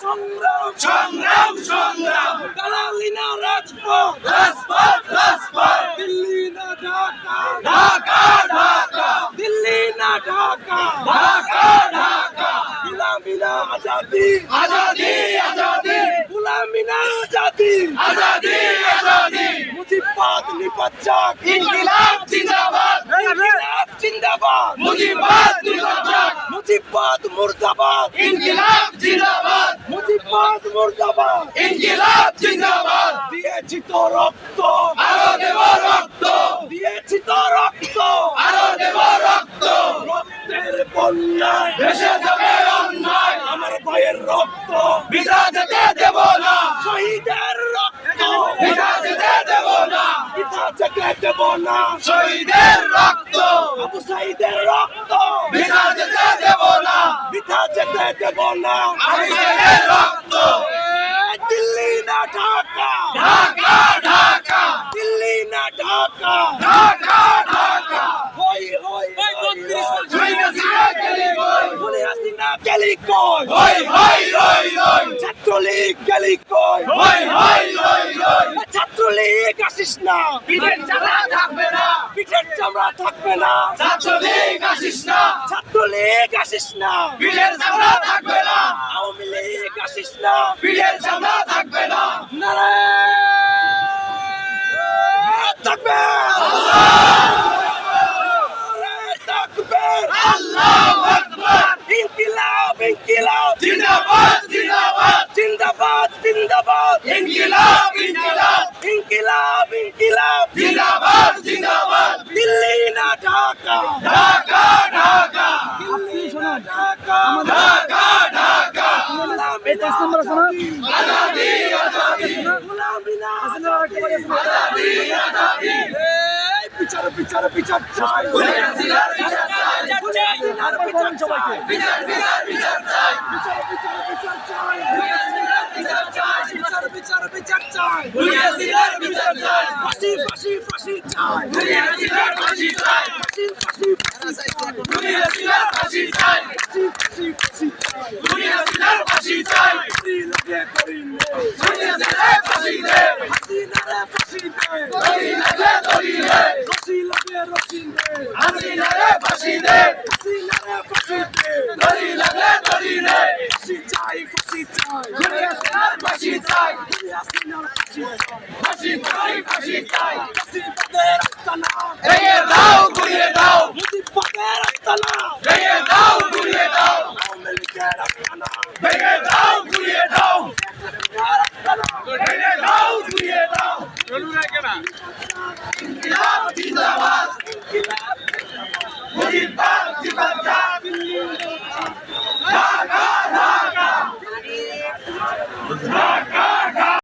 সংগ্রাম দালালি না রাজপথ। রাজপথ রাজপথ। দিল্লি না ঢাকা। ঢাকা ঢাকা। দিল্লি না ঢাকা। ঢাকা ঢাকা। গুলামি না আজাদি। আজাদি আজাদি। গুলামি না আজাদি। আজাদি আজাদি। মুজিবাদ নিপাচাক ইনকিলাব জিন্দাবাদ। ইনকিলাব জিন্দাবাদ। মুজিবাদ মুজিবাদ মুর্দাবাদ। ইনকিলাব জিন্দাবাদ। মুজিবাদ মুর্দাবাদ। ইনকিলাব জিন্দাবাদ। দিয়েছি তো রক্ত। আরও দেব রক্ত। দিয়েছি তো রক্ত। আরও দেব রক্ত। রক্তের বন্যায়। দেশে যাবে অন্যায়। আমার ভাইয়ের রক্ত। বিজা যেতে দেব না শহীদের রক্ত বিজা যেতে দেব না থেকে দেব না? শহীদের রক্ত। আবু সাইদের রক্ত। বিনা যেতে দেব না। বিনা যেতে দেব না। আমিরের রক্ত। দিল্লি না ঢাকা। ঢাকা ঢাকা। দিল্লি না ঢাকা ঢাকা হই হই জয় হাসিনা গেলি কই বলে হাসিনা গেলি কই হই হই হই হই ছাত্রলীগ গেলি কই হই হই হই হই ছাত্রলীগ আসিস না। পিঠের চামড়া থাকবে না। পিঠের চামড়া থাকবে না। ছাত্রলীগ আসিস না। ছাত্রলীগ আসিস না। পিঠের চামড়া থাকবে না। আওয়ামী লীগ আসিস না। পিঠের চামড়া থাকবে না নারায়ণ থাকবে থাকবে আল্লাহু আকবার ইনকিলাব ইনকিলাব জিন্দাবাদ জিন্দাবাদ জিন্দাবাদ জিন্দাবাদ ইনকিলাব ইনকিলাব ইনকিলাব জিন্দাবাদ জিন্দাবাদ। দিল্লি না ঢাকা। ঢাকা ঢাকা। দিল্লি না ঢাকা। ঢাকা ঢাকা। গোলামি না আজাদি। আজাদি আজাদি। গোলামি না আজাদি আজাদি। এই বিচার বিচার বিচার চাই। বিচার হাসিনার বিচার চাই বিচার বিচার বিচার চাই। বিচার বিচার বিচার চাই খুলে হাসিনার বিচার চাই বিচার বিচার বিচার চাই। খুলে হাসিনার বিচার চাই। ফাঁসি ফাঁসি ফাঁসি চাই। খুলে হাসিনার ফাঁসি চাই। ফাঁসি ফাঁসি ফাঁসি চাই। খুলে হাসিনার ফাঁসি চাই। ফাঁসি ফাঁসি ফাঁসি চাই। খুলে হাসিনার ফাঁসি চাই। ফাঁসি লাগে করি নে খুলে হাসিনার ফাঁসি দে। ফাঁসি নারে ফাঁসি দে। দড়ি লাগে দড়ি রে রশি লাগে রশি নে হাসিনারে ফাঁসি দে ফাঁসি নারে ফাঁসি দে দড়ি লাগে দড়ি রে ফাঁসি চাই ফাঁসি চাই খুলে হাসিনার ফাঁসি চাই। ফাঁসি চাই ফাঁসি চাই। ভেঙে দাও ঘুরিয়ে দাও। ভেঙে দাও ঘুরিয়ে দাও। ভেঙে দাও ঘুরিয়ে দাও। ভেঙে দাও ঘুরিয়ে দাও। ইনকিলাব জিন্দাবাদ। মুজিবাদ জিন্দাবাদ